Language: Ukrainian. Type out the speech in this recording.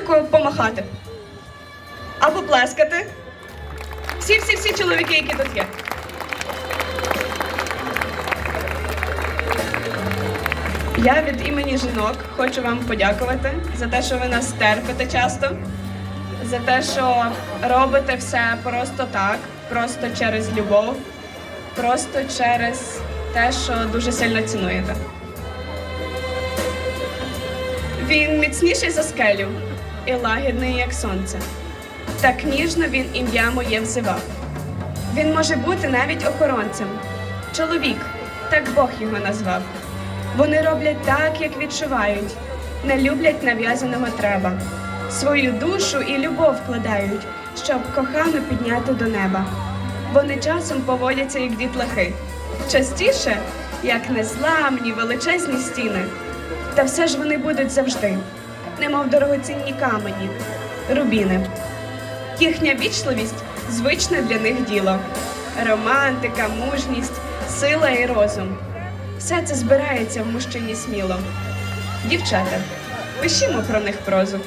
такого помахати? Або плескати? Всі, всі, всі чоловіки, які тут є. Я від імені жінок хочу вам подякувати за те, що ви нас терпите часто, за те, що робите все просто так, просто через любов, просто через те, що дуже сильно цінуєте. Він міцніший за скелю і лагідний, як сонце. Так ніжно він ім'я моє взивав. Він може бути навіть охоронцем. Чоловік, так Бог його назвав. Вони роблять так, як відчувають, не люблять нав'язаного треба. Свою душу і любов вкладають, щоб кохану підняти до неба. Вони часом поводяться як дітлахи, частіше, як незламні величезні стіни. Та все ж вони будуть завжди, немов дорогоцінні камені, рубіни. Їхня вічливість звичне для них діло. Романтика, мужність, сила і розум. Все це збирається в мужчині сміло. Дівчата, пишімо про них прозу.